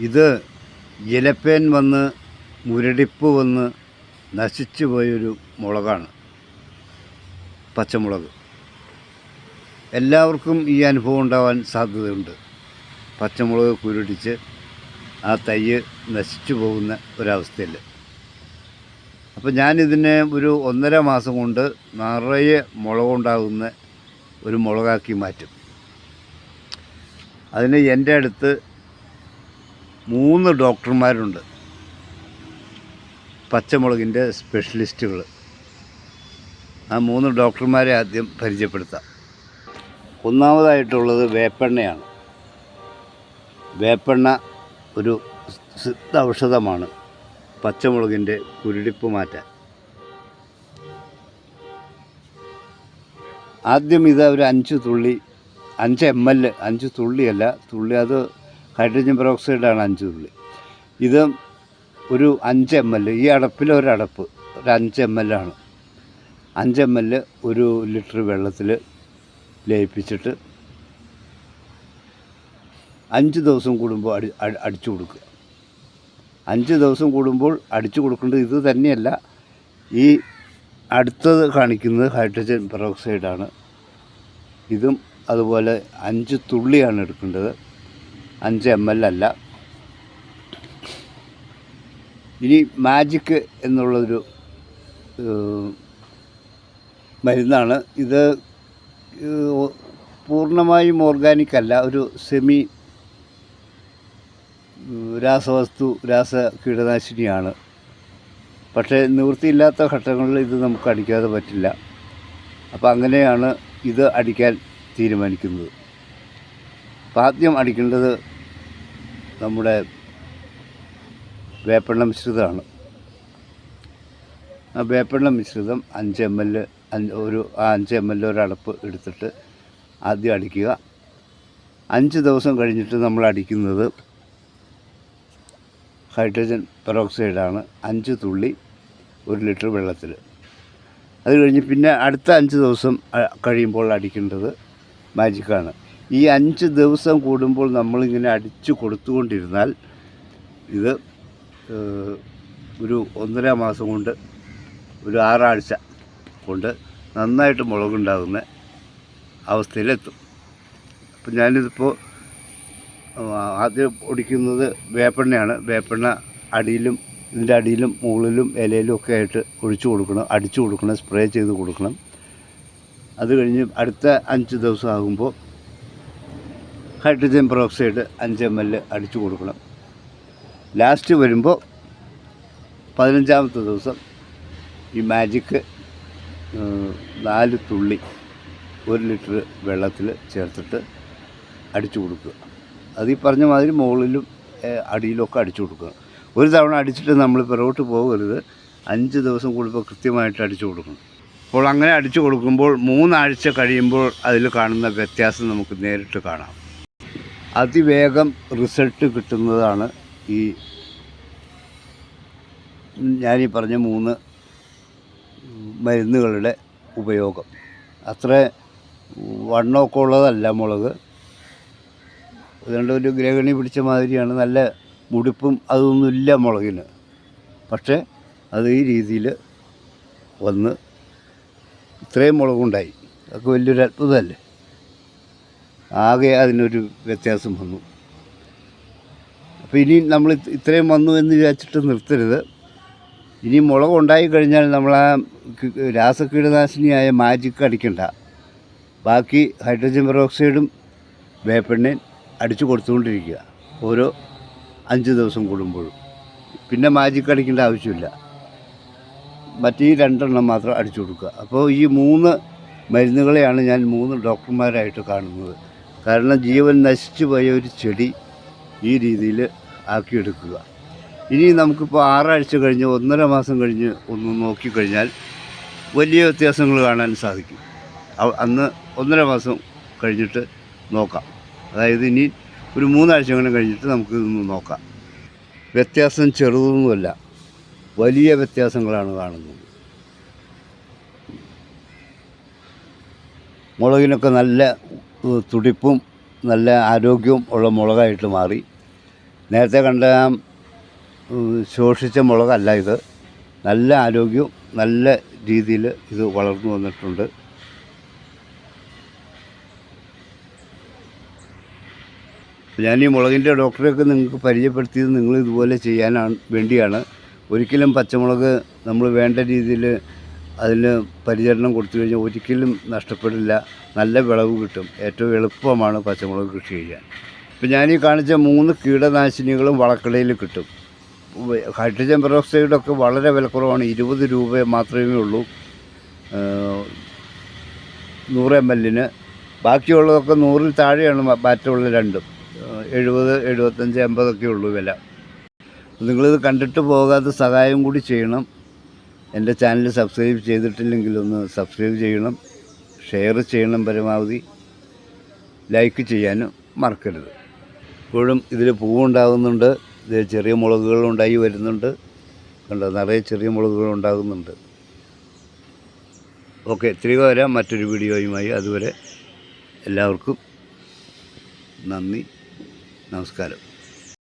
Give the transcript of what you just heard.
ഇത് ഇലപ്പേൻ വന്ന് മുരടിപ്പ് വന്ന് നശിച്ചു പോയൊരു മുളകാണ്. പച്ചമുളക്. എല്ലാവർക്കും ഈ അനുഭവം ഉണ്ടാവാൻ സാധ്യതയുണ്ട്. പച്ചമുളക് കുരുടിച്ച് ആ തയ്യ് നശിച്ചു പോകുന്ന ഒരവസ്ഥയിൽ അപ്പോൾ ഞാനിതിനെ ഒരു ഒന്നര മാസം കൊണ്ട് നിറയെ മുളകുണ്ടാകുന്ന ഒരു മുളകാക്കി മാറ്റും. അതിന് എന്റെ അടുത്ത് മൂന്ന് ഡോക്ടർമാരുണ്ട്. പച്ചമുളകിന്റെ സ്പെഷ്യലിസ്റ്റുകൾ. ആ മൂന്ന് ഡോക്ടർമാരെ ആദ്യം പരിചയപ്പെടുത്താം. ഒന്നാമതായിട്ടുള്ളത് വേപ്പെണ്ണയാണ്. വേപ്പെണ്ണ ഒരു സിദ്ധ ഔഷധമാണ് പച്ചമുളകിന്റെ കുരുടിപ്പ് മാറ്റാൻ. ആദ്യം ഇത് ഒരു അഞ്ച് തുള്ളി അഞ്ച് എം എൽ അഞ്ച് തുള്ളിയല്ല തുള്ളി അത് ഹൈഡ്രജൻ പെറോക്സൈഡാണ് അഞ്ച് തുള്ളി ഇത് ഒരു അഞ്ച് എം എൽ ഈ അടപ്പിൽ ഒരടപ്പ് ഒരു അഞ്ച് എം എൽ ആണ്. അഞ്ച് എം എൽ ഒരു ലിറ്റർ വെള്ളത്തിൽ ലയിപ്പിച്ചിട്ട് അഞ്ച് ദിവസം കൂടുമ്പോൾ അടി- അടിച്ചു കൊടുക്കുക. അഞ്ച് ദിവസം കൂടുമ്പോൾ അടിച്ചു കൊടുക്കേണ്ടത് ഇത് തന്നെയല്ല ഈ അടുത്തത് കാണിക്കുന്നത് ഹൈഡ്രജൻ പെറോക്സൈഡാണ്. ഇതും അതുപോലെ അഞ്ച് തുള്ളിയാണ് എടുക്കേണ്ടത്. അഞ്ച് എം എൽ അല്ല. ഇനി മാജിക് എന്നുള്ളൊരു മരുന്നാണ്. ഇത് പൂർണമായും ഓർഗാനിക് അല്ല. ഒരു സെമി രാസവസ്തു രാസ കീടനാശിനിയാണ്. പക്ഷേ നിവൃത്തിയില്ലാത്ത ഘട്ടങ്ങളിൽ ഇത് നമുക്ക് അടിക്കാതെ പറ്റില്ല. അപ്പോൾ അങ്ങനെയാണ് ഇത് അടിക്കാൻ തീരുമാനിക്കുന്നത്. ആദ്യം അടിക്കേണ്ടത് നമ്മുടെ വേപ്പെണ്ണ മിശ്രിതമാണ്. ആ വേപ്പെണ്ണ മിശ്രിതം അഞ്ച് എം എൽ ഒരു അഞ്ച് എം എൽ ഒരടപ്പ് എടുത്തിട്ട് ആദ്യം അടിക്കുക. അഞ്ച് ദിവസം കഴിഞ്ഞിട്ട് നമ്മൾ അടിക്കുന്നത് ഹൈഡ്രജൻ പെറോക്സൈഡാണ്. അഞ്ച് തുള്ളി ഒരു ലിറ്റർ വെള്ളത്തിൽ. അത് കഴിഞ്ഞ് പിന്നെ അടുത്ത അഞ്ച് ദിവസം കഴിയുമ്പോൾ അടിക്കേണ്ടത് മാജിക്കാണ്. ഈ അഞ്ച് ദിവസം കൂടുമ്പോൾ നമ്മളിങ്ങനെ അടിച്ചു കൊടുത്തുകൊണ്ടിരുന്നാൽ ഇത് ഒരു ഒന്നര മാസം കൊണ്ട് ഒരു ആറാഴ്ച കൊണ്ട് നന്നായിട്ട് മുളകുണ്ടാകുന്ന അവസ്ഥയിലെത്തും. അപ്പം ഞാനിതിപ്പോൾ ആദ്യം ഒടിക്കുന്നത് വേപ്പെണ്ണയാണ്. വേപ്പെണ്ണ അടിയിലും ഇതിന്റെ അടിയിലും മുകളിലും ഇലയിലും ഒക്കെ ആയിട്ട് ഒഴിച്ചു കൊടുക്കണം അടിച്ചു കൊടുക്കണം സ്പ്രേ ചെയ്ത് കൊടുക്കണം. അത് കഴിഞ്ഞ് അടുത്ത അഞ്ച് ദിവസം ആകുമ്പോൾ ഹൈഡ്രജൻ പെറോക്സൈഡ് അഞ്ച് എം എൽ അടിച്ചു കൊടുക്കണം. ലാസ്റ്റ് വരുമ്പോൾ പതിനഞ്ചാമത്തെ ദിവസം ഈ മാജിക്ക് നാല് തുള്ളി ഒരു ലിറ്റർ വെള്ളത്തിൽ ചേർത്തിട്ട് അടിച്ചു കൊടുക്കുക. അത് ഈ പറഞ്ഞ മാതിരി മുകളിലും അടിയിലൊക്കെ അടിച്ചു കൊടുക്കുക. ഒരു തവണ അടിച്ചിട്ട് നമ്മൾ പിറകോട്ട് പോകരുത്. അഞ്ച് ദിവസം കൂടുമ്പോൾ കൃത്യമായിട്ട് അടിച്ചു കൊടുക്കണം. അപ്പോൾ അങ്ങനെ അടിച്ചു കൊടുക്കുമ്പോൾ മൂന്നാഴ്ച കഴിയുമ്പോൾ അതിൽ കാണുന്ന വ്യത്യാസം നമുക്ക് നേരിട്ട് കാണാം. അതിവേഗം റിസൾട്ട് കിട്ടുന്നതാണ് ഈ ഞാനീ പറഞ്ഞ മൂന്ന് മരുന്നുകളുടെ ഉപയോഗം. അത്ര വണ്ണമൊക്കെ ഉള്ളതല്ല മുളക്. അതുകൊണ്ട് ഒരു ഗ്രഹണി പിടിച്ച മാതിരിയാണ്. നല്ല മുടിപ്പും അതൊന്നുമില്ല മുളകിന്. പക്ഷേ അത് ഈ രീതിയിൽ വന്ന് ഇത്രയും മുളകുണ്ടായി. അതൊക്കെ വലിയൊരു അത്ഭുതമല്ലേ? ആകെ അതിനൊരു വ്യത്യാസം വന്നു. അപ്പോൾ ഇനി നമ്മൾ ഇത് ഇത്രയും വന്നു എന്ന് വിചാരിച്ചിട്ട് നിർത്തരുത്. ഇനി മുളക് ഉണ്ടായി കഴിഞ്ഞാൽ നമ്മൾ ആ രാസകീടനാശിനിയായ മാജിക്ക് അടിക്കണ്ട. ബാക്കി ഹൈഡ്രജൻ പെറോക്സൈഡും വേപ്പെണ്ണയും അടിച്ചു കൊടുത്തുകൊണ്ടിരിക്കുക. ഓരോ അഞ്ച് ദിവസം കൂടുമ്പോഴും. പിന്നെ മാജിക്ക് അടിക്കേണ്ട ആവശ്യമില്ല. മറ്റേ രണ്ടെണ്ണം മാത്രം അടിച്ചു കൊടുക്കുക. അപ്പോൾ ഈ മൂന്ന് മരുന്നുകളെയാണ് ഞാൻ മൂന്ന് ഡോക്ടർമാരായിട്ട് കാണുന്നത്. കാരണം ജീവൻ നശിച്ചു പോയ ഒരു ചെടി ഈ രീതിയിൽ ആക്കിയെടുക്കുക. ഇനി നമുക്കിപ്പോൾ ആറാഴ്ച കഴിഞ്ഞ് ഒന്നര മാസം കഴിഞ്ഞ് ഒന്ന് നോക്കിക്കഴിഞ്ഞാൽ വലിയ വ്യത്യാസങ്ങൾ കാണാൻ സാധിക്കും. അന്ന് ഒന്നര മാസം കഴിഞ്ഞിട്ട് നോക്കാം. അതായത് ഇനി ഒരു മൂന്നാഴ്ച അങ്ങനെ കഴിഞ്ഞിട്ട് നമുക്ക് ഇതൊന്ന് നോക്കാം. വ്യത്യാസം ചെറുതൊന്നുമല്ല വലിയ വ്യത്യാസങ്ങളാണ് കാണുന്നത്. മുളകിനൊക്കെ നല്ല തുടിപ്പും നല്ല ആരോഗ്യവും ഉള്ള മുളകായിട്ട് മാറി. നേരത്തെ കണ്ട ശോഷിച്ച മുളകല്ല ഇത്. നല്ല ആരോഗ്യവും നല്ല രീതിയിൽ ഇത് വളർന്നു വന്നിട്ടുണ്ട്. ഞാൻ ഈ മുളകിന്റെ ഡോക്ടറെയൊക്കെ നിങ്ങൾക്ക് പരിചയപ്പെടുത്തിയത് നിങ്ങൾ ഇതുപോലെ ചെയ്യാനാണ് വേണ്ടിയാണ്. ഒരിക്കലും പച്ചമുളക് നമ്മൾ വേണ്ട രീതിയിൽ അതിന് പരിചരണം കൊടുത്തു കഴിഞ്ഞാൽ ഒരിക്കലും നഷ്ടപ്പെടില്ല. നല്ല വിളവ് കിട്ടും. ഏറ്റവും എളുപ്പമാണ് പച്ചമുളക് കൃഷി ചെയ്യാൻ. ഇപ്പം ഞാൻ ഈ കാണിച്ച മൂന്ന് കീടനാശിനികളും വളക്കടയിൽ കിട്ടും. ഹൈഡ്രജൻ പെറോക്സൈഡൊക്കെ വളരെ വിലക്കുറവാണ്. ഇരുപത് രൂപ മാത്രമേ ഉള്ളൂ. നൂറ് എം എല്ലിന്. ബാക്കിയുള്ളതൊക്കെ നൂറിൽ താഴെയാണ് ബാറ്റുള്ള രണ്ടും. എഴുപത് എഴുപത്തഞ്ച് എൺപതൊക്കെ ഉള്ളൂ വില. നിങ്ങളിത് കണ്ടിട്ട് പോകാതെ സഹായം കൂടി ചെയ്യണം. എന്റെ ചാനൽ സബ്സ്ക്രൈബ് ചെയ്തിട്ടില്ലെങ്കിൽ ഒന്ന് സബ്സ്ക്രൈബ് ചെയ്യണം ഷെയർ ചെയ്യണം പരമാവധി ലൈക്ക് ചെയ്യാനും മറക്കരുത്. ഇപ്പോഴും ഇതിൽ പൂവുണ്ടാകുന്നുണ്ട് ഇത് ചെറിയ മുളകുകളുണ്ടായി വരുന്നുണ്ട്. കണ്ടോ നിറയെ ചെറിയ മുളകുകൾ ഉണ്ടാകുന്നുണ്ട്. ഓക്കെ തിരികെ വരാം മറ്റൊരു വീഡിയോയുമായി. അതുവരെ എല്ലാവർക്കും നന്ദി നമസ്കാരം.